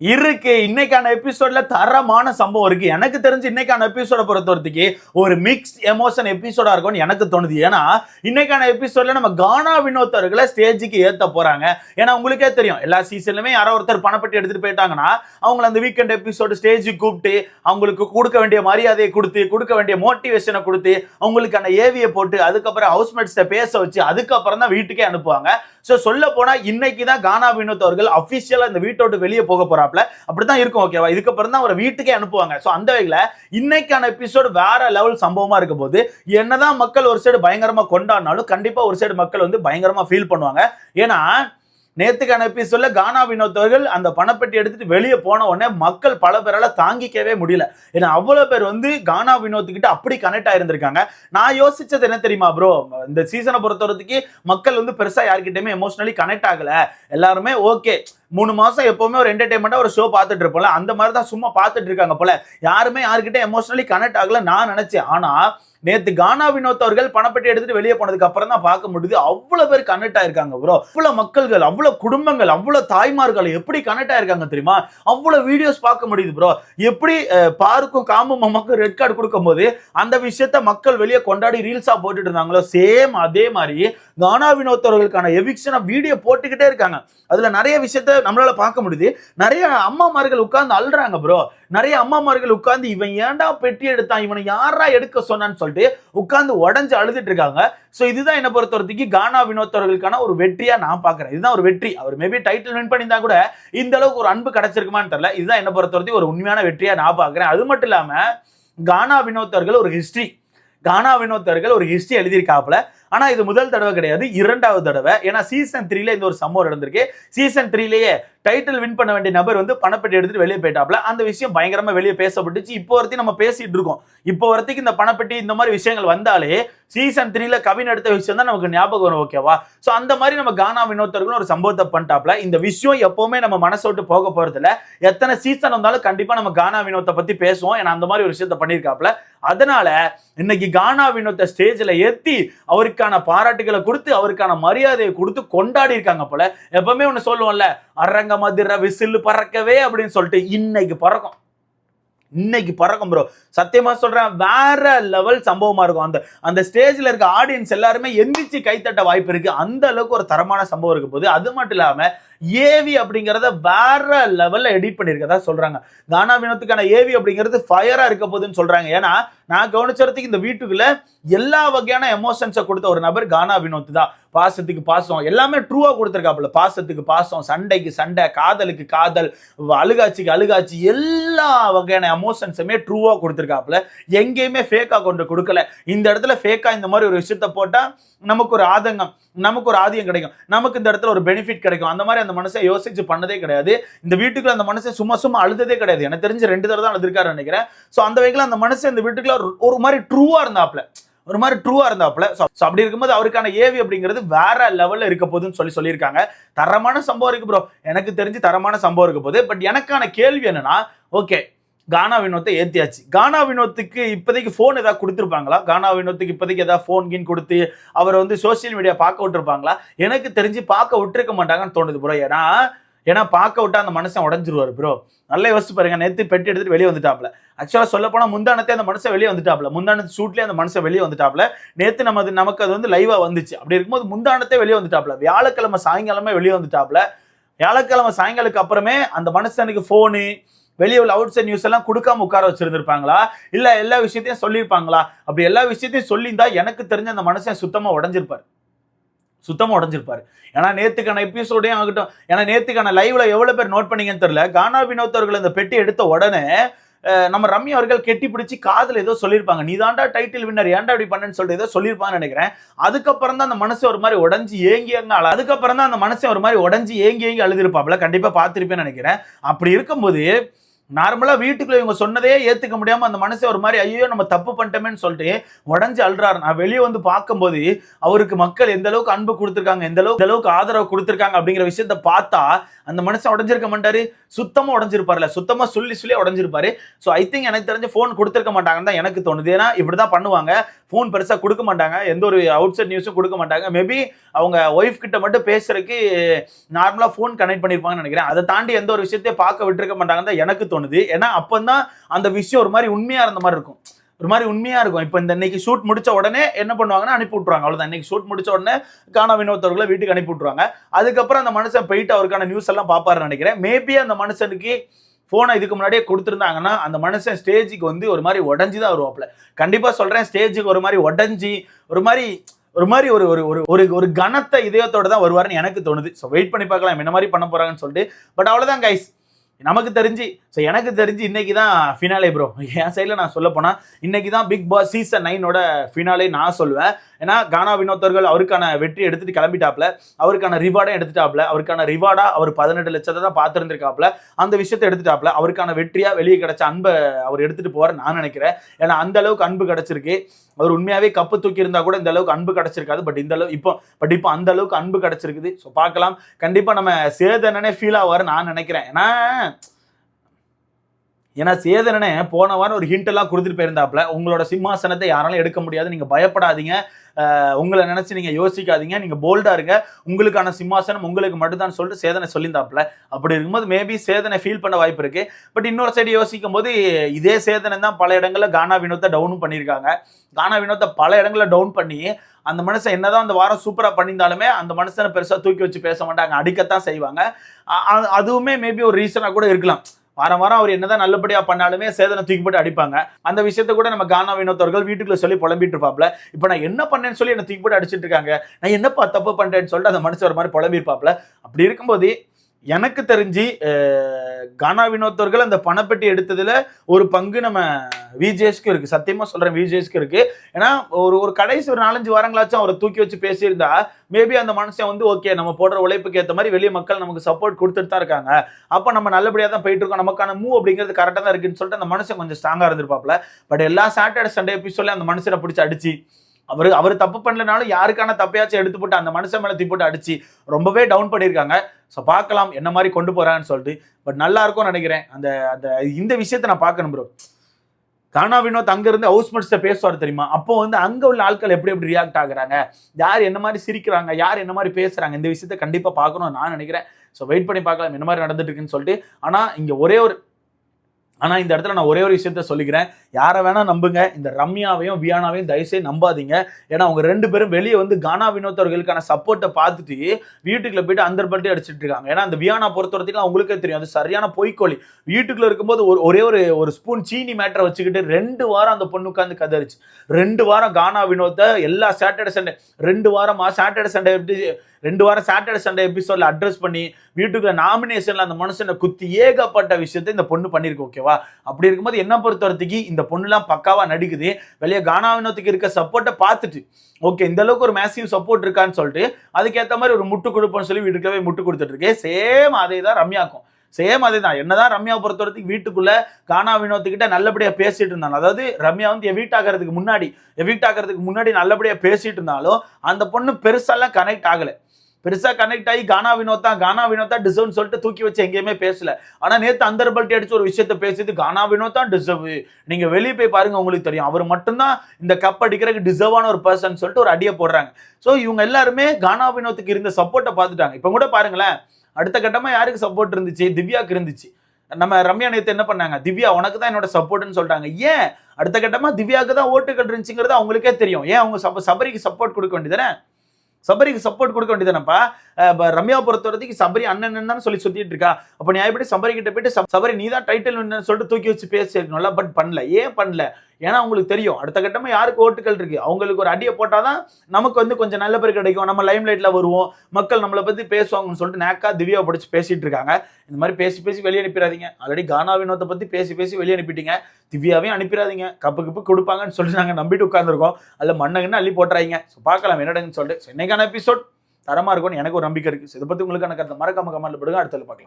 இருக்கு. இன்னைக்கான எபிசோட்ல தரமான சம்பவம் இருக்கு. எனக்கு தெரிஞ்சு இன்னைக்கான எபிசோட பொறுத்தவரத்துக்கு ஒரு மிக்ஸ் எமோஷன் எபிசோடா இருக்கும்னு எனக்கு தோணுது. ஏன்னா இன்னைக்கான எபிசோட்ல நம்ம கானா வினோத்தர்களை ஸ்டேஜுக்கு ஏத்த போறாங்க. ஏன்னா உங்களுக்கே தெரியும். எல்லா சீசன்லுமே யாரோ ஒருத்தர் பணப்பட்டி எடுத்துட்டு போயிட்டாங்கன்னா அவங்கள அந்த வீக்கெண்ட் எபிசோடு ஸ்டேஜுக்கு கூப்பிட்டு அவங்களுக்கு கொடுக்க வேண்டிய மரியாதையை கொடுத்து கொடுக்க வேண்டிய மோட்டிவேஷனை கொடுத்து அவங்களுக்கான ஏவியை போட்டு அதுக்கப்புறம் ஹவுஸ்மேட்ஸ்ட பேச வச்சு அதுக்கப்புறம் தான் வீட்டுக்கே அனுப்புவாங்க. ஸோ சொல்ல போனால் இன்னைக்கு தான் கானா வினோத் அவர்கள் அஃபிஷியலாக இந்த வீட்டை விட்டு வெளியே போக போறாப்ல அப்படித்தான் இருக்கும் ஓகேவா இதுக்கப்புறம் தான் அவரை வீட்டுக்கே அனுப்புவாங்க. ஸோ அந்த வகையில் இன்னைக்கான எபிசோடு வேற லெவல் சம்பவமாக இருக்க போது என்னதான் மக்கள் ஒரு சைடு பயங்கரமாக கொண்டாடினாலும் கண்டிப்பாக ஒரு சைடு மக்கள் வந்து பயங்கரமாக ஃபீல் பண்ணுவாங்க. ஏன்னா நேத்துக்கான எபிசோட்ல கானா வினோத் அவர்கள் அந்த பணப்பெட்டி எடுத்துட்டு வெளியே போன உடனே மக்கள் பல பேரால தாங்கிக்கவே முடியல. ஏன்னா அவ்வளவு பேர் வந்து கானா வினோத் கிட்ட அப்படி கனெக்ட் ஆயிருந்திருக்காங்க. நான் யோசிச்சது என்ன தெரியுமா ப்ரோ இந்த சீசனை பொறுத்தவரத்துக்கு மக்கள் வந்து பெருசா யார்கிட்டயுமே எமோஷனலி கனெக்ட் ஆகல. எல்லாருமே ஓகே மூணு மாசம் எப்பவுமே ஒரு என்டர்டைன்மெண்டா ஒரு ஷோ பார்த்துட்டு இருப்போம்ல அந்த மாதிரி தான் சும்மா பார்த்துட்டு இருக்காங்க போல. யாருமே யாருக்கிட்ட எமோஷனலி கனெக்ட் ஆகல நான் நினைச்சேன். ஆனா நேத்து கானா வினோத் அவர்கள் பணப்பெட்டி எடுத்துட்டு வெளியே போனதுக்கு அப்புறம் தான் பார்க்க முடியுது. அவ்வளவு பேர் கனெக்ட் ஆயிருக்காங்க ப்ரோ அவ்வளவு மக்கள்கள் அவ்வளவு குடும்பங்கள் அவ்வளவு தாய்மார்கள் எப்படி கனெக்ட் ஆயிருக்காங்க தெரியுமா? அவ்வளவு வீடியோஸ் பார்க்க முடியுது ப்ரோ எப்படி பாருக்கும் காம்பு மாமாக்கும் ரெட் கார்டு கொடுக்கும்போது அந்த விஷயத்த மக்கள் வெளியே கொண்டாடி ரீல்ஸா போட்டுட்டு இருந்தாங்களோ? சேம் அதே மாதிரி கானா வினோத் அவர்களுக்கான எவிக்ஷனை வீடியோ போட்டுக்கிட்டே இருக்காங்க. அதுல நிறைய விஷயத்த நம்மளால பார்க்க முடியுது. நிறைய அம்மாமார்கள் உட்கார்ந்து அழுறாங்க ப்ரோ நிறைய அம்மாமார்கள் உட்கார்ந்து இவன் ஏன்டா பெட்டி எடுத்தான்? இவனை யாரா எடுக்க சொன்னான்னு சொல்லிட்டு உட்கார்ந்து உடஞ்சு அழுதுட்டு இருக்காங்க. ஸோ இதுதான் என்ன பொறுத்தவரைக்கும் கானா வினோத்தவர்களுக்கான ஒரு வெற்றியா நான் பாக்குறேன் இதுதான் ஒரு வெற்றி. அவர் மேபி டைட்டில் வின் பண்ணியிருந்தா கூட இந்த அளவுக்கு ஒரு அன்பு கிடைச்சிருக்குமான்னு தெரியல. இதுதான் என்ன பொறுத்தவரைக்கும் ஒரு உண்மையான வெற்றியா நான் பாக்குறேன் அது மட்டும் இல்லாம கானா வினோத்தர்கள் ஒரு ஹிஸ்டரி கானா வினோத்தர்கள் ஒரு ஹிஸ்டரி எழுதியிருக்காப்புல. ஆனா இது முதல் தடவை கிடையாது இரண்டாவது தடவை. ஏன்னா சீசன் த்ரீல இந்த ஒரு சம்பவம் நடந்திருக்கு. சீசன் த்ரீலேயே டைட்டில் வின் பண்ண வேண்டிய நபர் வந்து பணப்பெட்டி எடுத்துட்டு வெளியே போயிட்டாப்ல. அந்த விஷயம் பயங்கரமா வெளியே பேசப்பட்டுச்சு. இப்போ வரைக்கும் நம்ம பேசிட்டு இருக்கோம். இப்போ வரைக்கும் இந்த பணப்பெட்டி இந்த மாதிரி விஷயங்கள் வந்தாலே சீசன் த்ரீல கவின் எடுத்த விஷயம் தான் நமக்கு ஞாபகம் வரும் ஓகேவா ஸோ அந்த மாதிரி நம்ம கானா வினோத்தர்களும் ஒரு சம்பவத்தை பண்ணிட்டாப்ல. இந்த விஷயம் எப்பவுமே நம்ம மனசோட்டு போக போறது எத்தனை சீசன் வந்தாலும் கண்டிப்பா நம்ம கானா வினோத்தை பத்தி பேசுவோம். ஏன்னா அந்த மாதிரி ஒரு விஷயத்த பண்ணியிருக்காப்ல. அதனால இன்னைக்கு கானா வினோத்தை ஸ்டேஜில் ஏற்றி அவருக்கான பாராட்டுகளை கொடுத்து அவருக்கான மரியாதையை கொடுத்து கொண்டாடி இருக்காங்க போல. எப்பவுமே ஒன்று சொல்லுவோம்ல அரங்க மதுர விசில் பறக்கவே அப்படின்னு சொல்லிட்டு இன்னைக்கு பறக்கும். இன்னைக்கு பறக்கும் ப்ரோ சத்தியமா சொல்றேன் வேற லெவல் சம்பவமா இருக்கும். அந்த அந்த ஸ்டேஜ்ல இருக்க ஆடியன்ஸ் எல்லாருமே எந்திரிச்சு கைத்தட்ட வாய்ப்பு இருக்கு. அந்த அளவுக்கு ஒரு தரமான சம்பவம் இருக்க போது அது மட்டும் இல்லாம ஏவி அப்படிங்கிறத வேற லெவல்ல எடிட் பண்ணியிருக்கதா சொல்றாங்க. கானா வினோத்துக்கான ஏவி அப்படிங்கிறது ஃபயரா இருக்க போகுதுன்னு சொல்றாங்க. ஏன்னா நான் கவனிச்சதுக்கு இந்த வீட்டுக்குள்ள எல்லா வகையான எமோஷன்ஸை கொடுத்த ஒரு நபர் கானா வினோத் தான். பாசத்துக்கு பாசம். எல்லாமே ட்ரூவாக கொடுத்துருக்காப்புல. பாசத்துக்கு பாசம் சண்டைக்கு சண்டை காதலுக்கு காதல் அழுகாட்சிக்கு அழுகாட்சி எல்லா வகையான எமோஷன்ஸுமே ட்ரூவாக கொடுத்துருக்காப்புல. எங்கேயுமே ஃபேக்காக கொண்டு கொடுக்கல. இந்த இடத்துல ஃபேக்கா இந்த மாதிரி ஒரு விஷயத்த போட்டால் நமக்கு ஒரு ஆதங்கம் நமக்கு ஒரு ஆதியம் கிடைக்கும். நமக்கு இந்த இடத்துல ஒரு பெனிஃபிட் கிடைக்கும். அந்த மாதிரி அந்த மனுஷன் யோசிச்சு பண்ணதே கிடையாது. இந்த வீட்டுக்குள்ள அந்த மனுஷன் சும்மா சும்மா அழுததே கிடையாது. எனக்கு தெரிஞ்சு ரெண்டு தடவை தான் அழுதுருக்காரு நினைக்கிறேன். ஸோ அந்த வகையில் அந்த மனுஷன் இந்த வீட்டுக்குள்ள ஒரு- ஒரு மாதிரி ட்ரூவாக இருந்தாப்ல ஒரு மாதிரி ட்ரூவா இருந்தாப்புல. ஸோ அப்படி இருக்கும்போது அவருக்கான ஏவி அப்படிங்கிறது வேற லெவல்ல இருக்க போதுன்னு சொல்லி சொல்லியிருக்காங்க. தரமான சம்பவம் இருக்கு ப்ரோ எனக்கு தெரிஞ்சு தரமான சம்பவம் இருக்க போது பட் எனக்கான கேள்வி என்னன்னா ஓகே கானா வினோத்தை ஏத்தியாச்சு. கானா வினோத்துக்கு இப்போதைக்கு ஃபோன் ஏதாவது கொடுத்துருப்பாங்களா? கானா வினோத்துக்கு இப்போதைக்கு ஏதாவது ஃபோன் கீன் கொடுத்து அவரை வந்து சோஷியல் மீடியா பார்க்க விட்டுருப்பாங்களா? எனக்கு தெரிஞ்சு பார்க்க விட்டுருக்க மாட்டாங்கன்னு தோணுது ப்ரோ ஏன்னா ஏன்னா பார்க்க விட்டா அந்த மனுஷன் உடஞ்சிருவாரு ப்ரோ நல்லா யோசிச்சு பாருங்க. நேற்று பெட்டி எடுத்துட்டு வெளியே வந்துட்டாப்ல ஆக்சுவலாக சொல்ல போனால் முந்தானத்தே அந்த மனுஷன் வெளியே வந்துட்டாப்ல முந்தானத்து ஷூட்லேயே அந்த மனுஷன் வெளியே வந்துட்டாப்ல நேற்று நம்ம அது நமக்கு அது வந்து லைவாக வந்துச்சு. அப்படி இருக்கும்போது முந்தானத்தே வெளியே வந்துட்டாப்ல வியாழக்கிழமை சாயங்காலமே வெளியே வந்துட்டாப்ல வியாழக்கிழமை சாயங்காலுக்கு அப்புறமே அந்த மனுஷனுக்கு ஃபோனு வெளியே உள்ள அவுட் சைட் நியூஸ் எல்லாம் கொடுக்காம உட்கார வச்சிருந்திருப்பாங்களா? இல்லை எல்லா விஷயத்தையும் சொல்லியிருப்பாங்களா? அப்படி எல்லா விஷயத்தையும் சொல்லியிருந்தா எனக்கு தெரிஞ்ச அந்த மனுஷன் சுத்தமாக உடஞ்சிருப்பாரு. சுத்தமாக உடஞ்சிருப்பாரு. ஏன்னா நேத்துக்கான எபிசோடே ஆகட்டும் ஏன்னா நேத்துக்கான லைவ்ல எவ்வளவு பேர் நோட் பண்ணீங்கன்னு தெரியல. கானா வினோத் அவர்கள் இந்த பெட்டி எடுத்த உடனே நம்ம ரம்யா அவர்கள் கெட்டி பிடிச்சி காதில் ஏதோ சொல்லியிருப்பாங்க. நீ தாண்டா டைட்டில் வின்னர் ஏன்டா அப்படி பண்ணேன்னு சொல்லிட்டு ஏதோ சொல்லியிருப்பான்னு நினைக்கிறேன். அதுக்கப்புறம் தான் அந்த மனசு ஒரு மாதிரி உடஞ்சி ஏங்கி ஏங்க அழ அதுக்கப்புறம் தான் அந்த மனசு ஒரு மாதிரி உடஞ்சி ஏங்கி ஏங்கி அழுதிருப்பாப்புல. கண்டிப்பாக பார்த்துருப்பேன்னு நினைக்கிறேன். அப்படி இருக்கும்போது நார்மலா வீட்டுக்குள்ள இவங்க சொன்னதே ஏத்துக்க முடியாம அந்த மனசை ஒரு மாதிரி ஐயோ நம்ம தப்பு பண்ணிட்டோமேன்னு சொல்லிட்டு உடஞ்சி அழுறாரு. நான் வெளியே வந்து பார்க்கும்போது அவருக்கு மக்கள் எந்த அளவுக்கு அன்பு கொடுத்துருக்காங்க எந்த அளவுக்கு அளவுக்கு ஆதரவு கொடுத்துருக்காங்க அப்படிங்கிற விஷயத்த பார்த்தா அந்த மனுஷன் உடஞ்சிருக்க மாட்டாரு. சுத்தமாக உடஞ்சிருப்பார்ல. சுத்தமாக சொல்லி சொல்லி உடஞ்சிருப்பாரு. ஸோ ஐ திங்க் எனக்கு தெரிஞ்ச ஃபோன் கொடுத்துருக்க மாட்டாங்கன்னு தான் எனக்கு தோணுது. ஏன்னா இப்படிதான் பண்ணுவாங்க. ஃபோன் பெருசாக கொடுக்க மாட்டாங்க. எந்த ஒரு அவுட் சைட் நியூஸும் கொடுக்க மாட்டாங்க. மேபி அவங்க ஒய்ஃப் கிட்ட மட்டும் பேசுறதுக்கு நார்மலாக ஃபோன் கனெக்ட் பண்ணிருப்பாங்கன்னு நினைக்கிறேன். அதை தாண்டி எந்த ஒரு விஷயத்தையும் பார்க்க விட்டுருக்க மாட்டாங்கன்னு தான் எனக்கு தோணுது. ஏன்னா தான் அந்த விஷயம் ஒரு மாதிரி உண்மையாக இருந்த மாதிரி இருக்கும். ஒரு மாதிரி உண்மையாக இருக்கும். இப்போ இந்த இன்னைக்கு ஷூட் முடிச்ச உடனே என்ன பண்ணுவாங்கன்னா அனுப்பி விட்ருவாங்க அவ்வளோதான் இன்னைக்கு ஷூட் முடிச்ச உடனே காணா வினோத்தவர்களை வீட்டுக்கு அனுப்பி விட்ருவாங்க அதுக்கப்புறம் அந்த மனுஷன் போயிட்டு அவருக்கான நியூஸ் எல்லாம் பார்ப்பாருன்னு நினைக்கிறேன். மேபி அந்த மனுஷனுக்கு ஃபோனை இதுக்கு முன்னாடியே கொடுத்துருந்தாங்கன்னா அந்த மனுஷன் ஸ்டேஜுக்கு வந்து ஒரு மாதிரி உடஞ்சி தான் வருவாப்புல. கண்டிப்பாக சொல்கிறேன் ஸ்டேஜுக்கு ஒரு மாதிரி உடஞ்சி ஒரு மாதிரி ஒரு மாதிரி ஒரு ஒரு ஒரு ஒரு ஒரு கனத்த இதயத்தோட தான் வருவாருன்னு எனக்கு தோணுது. ஸோ வெயிட் பண்ணி பார்க்கலாம். என்ன மாதிரி பண்ண போகிறாங்கன்னு சொல்லிட்டு. பட் அவ்வளோதான் கைஸ் நமக்கு தெரிஞ்சு. ஸோ எனக்கு தெரிஞ்சு இன்னைக்கு தான் ஃபினாலே ப்ரோ என் சைடில் நான் சொல்ல போனால் இன்னைக்கு தான் பிக் பாஸ் சீசன் நைனோட ஃபினாலே நான் சொல்லுவேன் ஏன்னா கானா வினோத்தர்கள் அவருக்கான வெற்றி எடுத்துட்டு கிளம்பிட்டாப்ல. அவருக்கான ரிவார்டும் எடுத்துட்டாப்ல. அவருக்கான ரிவார்டா அவர் பதினெட்டு லட்சத்தை தான் பார்த்துருந்துருக்காப்ல. அந்த விஷயத்தை எடுத்துட்டாப்ல. அவருக்கான வெற்றியா வெளியே கிடைச்ச அன்பை அவர் எடுத்துட்டு போவார் நான் நினைக்கிறேன். ஏன்னா அந்த அளவுக்கு அன்பு கிடைச்சிருக்கு. அவர் உண்மையாவே கப்பு தூக்கி இருந்தா கூட இந்த அளவுக்கு அன்பு கிடைச்சிருக்காது. பட் இந்த அளவு இப்போ பட் இப்போ அந்த அளவுக்கு அன்பு கிடைச்சிருக்குது. ஸோ பார்க்கலாம். கண்டிப்பா நம்ம சேதனனே ஃபீல் ஆவார் நான் நினைக்கிறேன். ஏன்னா ஏன்னா சேதனனே போன வாரம் ஒரு ஹிண்ட் எல்லாம் கொடுத்துட்டு போயிருந்தாப்ல உங்களோட சிம்மாசனத்தை யாராலும் எடுக்க முடியாது. நீங்க பயப்படாதீங்க. உங்களை நினைச்சு நீங்க யோசிக்காதீங்க. நீங்க போல்டா இருங்க. உங்களுக்கான சிம்மாசனம் உங்களுக்கு மட்டும்தான் சொல்லிட்டு சேதனை சொல்லியிருந்தாப்ல அப்படி இருக்கும்போது மேபி சேதனை ஃபீல் பண்ண வாய்ப்பு இருக்கு. பட் இன்னொரு சைடு யோசிக்கும் போது இதே சேதனை தான் பல இடங்களில் கானா வினோத்தை டவுனும் பண்ணியிருக்காங்க. கானா வினோத்தை பல இடங்களில் டவுன் பண்ணி அந்த மனுஷன் என்னதான் அந்த வாரம் சூப்பராக பண்ணியிருந்தாலுமே அந்த மனுஷனை பெருசாக தூக்கி வச்சு பேச மாட்டாங்க. அடிக்கத்தான் செய்வாங்க. அதுவுமே மேபி ஒரு ரீசனாக கூட இருக்கலாம். வாரம் வாரம் அவர் என்னதான் நல்லபடியா பண்ணாலுமே சேதனை தூக்கி போட்டு அடிப்பாங்க. அந்த விஷயத்த கூட நம்ம கானா வினோத்தவர்கள் வீட்டுக்குள்ள சொல்லி புலம்பிட்டு இருப்பாப்ல இப்போ நான் என்ன பண்ணேன்னு சொல்லி என்ன தூக்கி போட்டு அடிச்சிட்டு இருக்காங்க. நான் என்னப்பா தப்பு பண்றேன்னு சொல்லிட்டு அந்த மனுஷன் ஒரு மாதிரி புலம்பிருப்பாப்ல அப்படி இருக்கும்போது எனக்கு தெரிஞ்சு கானா வினோத்தவர்கள் அந்த பணப்பெட்டி எடுத்ததுல ஒரு பங்கு நம்ம விஜேஸ்க்கு இருக்கு. சத்தியமா சொல்றேன் விஜேஸ்க்கு இருக்கு. ஏன்னா ஒரு ஒரு கடைசி ஒரு நாலஞ்சு வாரங்களாச்சும் அவரை தூக்கி வச்சு பேசியிருந்தா மேபி அந்த மனுஷன் வந்து ஓகே நம்ம போடுற உழைப்புக்கு ஏற்ற மாதிரி வெளிய மக்கள் நமக்கு சப்போர்ட் கொடுத்துட்டு தான் இருக்காங்க. அப்போ நம்ம நல்லபடியாக தான் போயிட்டு இருக்கோம். நமக்கான மூவ் அப்படிங்கிறது கரெக்டாக தான் இருக்குன்னு சொல்லிட்டு அந்த மனுஷன் கொஞ்சம் ஸ்ட்ராங்காக இருந்திருப்பாப்ல பட் எல்லா சாட்டர்டே சண்டே எபிசோட்ல அந்த மனுஷனை பிடிச்சி அடிச்சு அவர் அவர் தப்பு பண்ணலனாலும் யாருக்கான தப்பையாச்சும் எடுத்து போட்டு அந்த மனுஷன் மேலே போட்டு அடிச்சு ரொம்பவே டவுன் பண்ணியிருக்காங்க. ஸோ பார்க்கலாம் என்ன மாதிரி கொண்டு போகிறான்னு சொல்லிட்டு. பட் நல்லா இருக்கும்னு நினைக்கிறேன். அந்த அந்த இந்த விஷயத்தை நான் பார்க்கணும் ப்ரோ கானா வினோத் அங்கேருந்து இருந்து பேசுவார் தெரியுமா? அப்போ வந்து அங்கே உள்ள ஆட்கள் எப்படி எப்படி ரியாக்ட் ஆகுறாங்க? யார் என்ன மாதிரி சிரிக்கிறாங்க? யார் என்ன மாதிரி பேசுகிறாங்க இந்த விஷயத்த கண்டிப்பாக பார்க்கணும் நான் நினைக்கிறேன். ஸோ வெயிட் பண்ணி பார்க்கலாம். என்ன மாதிரி நடந்துட்டு இருக்குன்னு சொல்லிட்டு. ஆனால் இங்கே ஒரே ஒரு ஆனால் இந்த இடத்துல நான் ஒரே ஒரு விஷயத்த சொல்லிக்கிறேன். யாரை வேணா நம்புங்க. இந்த ரம்யாவையும் வியானாவையும் தயவுசெய்து நம்பாதீங்க. ஏன்னா அவங்க ரெண்டு பேரும் வெளியே வந்து கானா வினோத்தவர்களுக்கான சப்போர்ட்டை பார்த்துட்டு வீட்டுக்குள்ள போயிட்டு அந்த பல்ட்டி அடிச்சிட்டு இருக்காங்க. ஏன்னா அந்த வியானா பொறுத்த வரைக்கும் அவங்களுக்கே தெரியும். அது சரியான பொய்க்கோழி. வீட்டுக்குள்ளே இருக்கும்போது ஒரு ஒரே ஒரு ஒரு ஸ்பூன் சீனி மேட்டரை வச்சுக்கிட்டு ரெண்டு வாரம் அந்த பொண்ணு உட்காந்து கதறிச்சு. ரெண்டு வாரம் கானா வினோத்தை எல்லா சாட்டர்டே சண்டே ரெண்டு வாரமாக சாட்டர்டே சண்டே எப்படி ரெண்டு வாரம் சாட்டர்டே சண்டே எபிசோடில் அட்ரஸ் பண்ணி வீட்டுக்குள்ள நாமினேஷனில் அந்த மனுஷனை குத்தி ஏகப்பட்ட விஷயத்தை இந்த பொண்ணு பண்ணியிருக்கு ஓகேவா அப்படி இருக்கும்போது என்ன பொறுத்த வரைக்கும் இந்த பொண்ணுலாம் பக்காவா நடிக்குது. வெளியே கானா வினோத்துக்கு இருக்க சப்போர்ட்டை பார்த்துட்டு ஓகே இந்த அளவுக்கு ஒரு மேசிவ் சப்போர்ட் இருக்கான்னு சொல்லிட்டு அதுக்கேற்ற மாதிரி ஒரு முட்டு கொடுப்போம்னு சொல்லி வீட்டுக்கவே முட்டு கொடுத்துட்டு இருக்கு சேம் அதே தான் ரம்யாக்கும் சேம் அதே தான். என்னதான் ரம்யா பொறுத்த வரைக்கும் வீட்டுக்குள்ள கானா வினோத்துக்கிட்ட நல்லபடியா பேசிட்டு இருந்தாங்க அதாவது ரம்யா வந்து எவிக்ட் ஆகிறதுக்கு முன்னாடி எவிக்ட் ஆகிறதுக்கு முன்னாடி நல்லபடியா பேசிட்டு இருந்தாலும் அந்த பொண்ணு பெருசாலாம் கனெக்ட் ஆகலை. பெருசா கனெக்ட் ஆகி கானா வினோத்தா கானா வினோத்தா டிசர்வ்னு சொல்லிட்டு தூக்கி வச்சு எங்கேயுமே பேசல. ஆனா நேத்து அந்த பல்ட்டி அடிச்சு ஒரு விஷயத்த பேசியது கானா வினோத்தா டிசர்வ் நீங்க வெளியே போய் பாருங்க உங்களுக்கு தெரியும். அவர் மட்டும்தான் இந்த கப் அடிக்கிறதுக்கு டிசர்வான ஒரு பர்சன் சொல்லிட்டு ஒரு அடியை போடுறாங்க. ஸோ இவங்க எல்லாருமே கானா வினோத்துக்கு இருந்த சப்போர்ட்டை பார்த்துட்டாங்க. இப்போ கூட பாருங்களேன் அடுத்த கட்டமா யாருக்கு சப்போர்ட் இருந்துச்சு? திவ்யாக்கு இருந்துச்சு. நம்ம ரம்யா நேத்து என்ன பண்ணாங்க? திவ்யா உனக்கு தான் என்னோட சப்போர்ட்னு சொல்லிட்டாங்க. ஏன்? அடுத்த கட்டமா திவ்யாவுக்கு தான் ஓட்டுகள் இருந்துச்சுங்கிறது அவங்களுக்கே தெரியும். ஏன் அவங்க சப சபரிக்கு சப்போர்ட் கொடுக்க வேண்டியதானே சபரிக்கு சப்போர்ட் கொடுக்க வேண்டியதானப்பா ரம்யா பொறுத்த வரைக்கும் சபரி அண்ணன் தான் சொல்லி சுத்திட்டு இருக்கா. அப்ப நீ சபரி கிட்ட போயிட்டு சபரி நீ தான் டைட்டில் சொல்லிட்டு தூக்கி வச்சு பேசிருக்கணும்ல பட் பண்ணல. ஏன் பண்ணல? ஏன்னா அவங்களுக்கு தெரியும் அடுத்த கட்டமாக யாருக்கு ஓட்டுகள் இருக்குது அவங்களுக்கு ஒரு அடியை போட்டால் தான் நமக்கு வந்து கொஞ்சம் நல்ல பேர் கிடைக்கும். நம்ம லைம் லைட்டில் வருவோம் மக்கள் நம்மளை பற்றி பேசுவாங்கன்னு சொல்லிட்டு நேக்கா திவ்யா படித்து பேசிகிட்டு இருக்காங்க. இந்த மாதிரி பேசி பேசி வெளியே அனுப்பிடாதீங்க. ஆல்ரெடி கானா வினோத்தை பற்றி பேசி பேசி வெளியே அனுப்பிட்டீங்க. திவ்யாவையும் அனுப்பிடாதீங்க. கப்பு கப்பு கொடுப்பாங்கன்னு சொல்லிட்டு நாங்கள் நம்பிட்டு உட்காந்துருக்கோம் அதில் மண்ணங்கன்னு அள்ளி போட்டுறாங்க ஸோ பார்க்கலாம் என்னடங்கன்னு சொல்லிட்டு ஸோ இன்னைக்கான எபிசோட் தரமாக இருக்கும்னு எனக்கு ஒரு நம்பிக்கை இருக்குது இதை பற்றி உங்களுக்கான கருத்தை மறக்காம கமெண்ட்ல போடுங்க. அடுத்தது பார்க்கலாம்.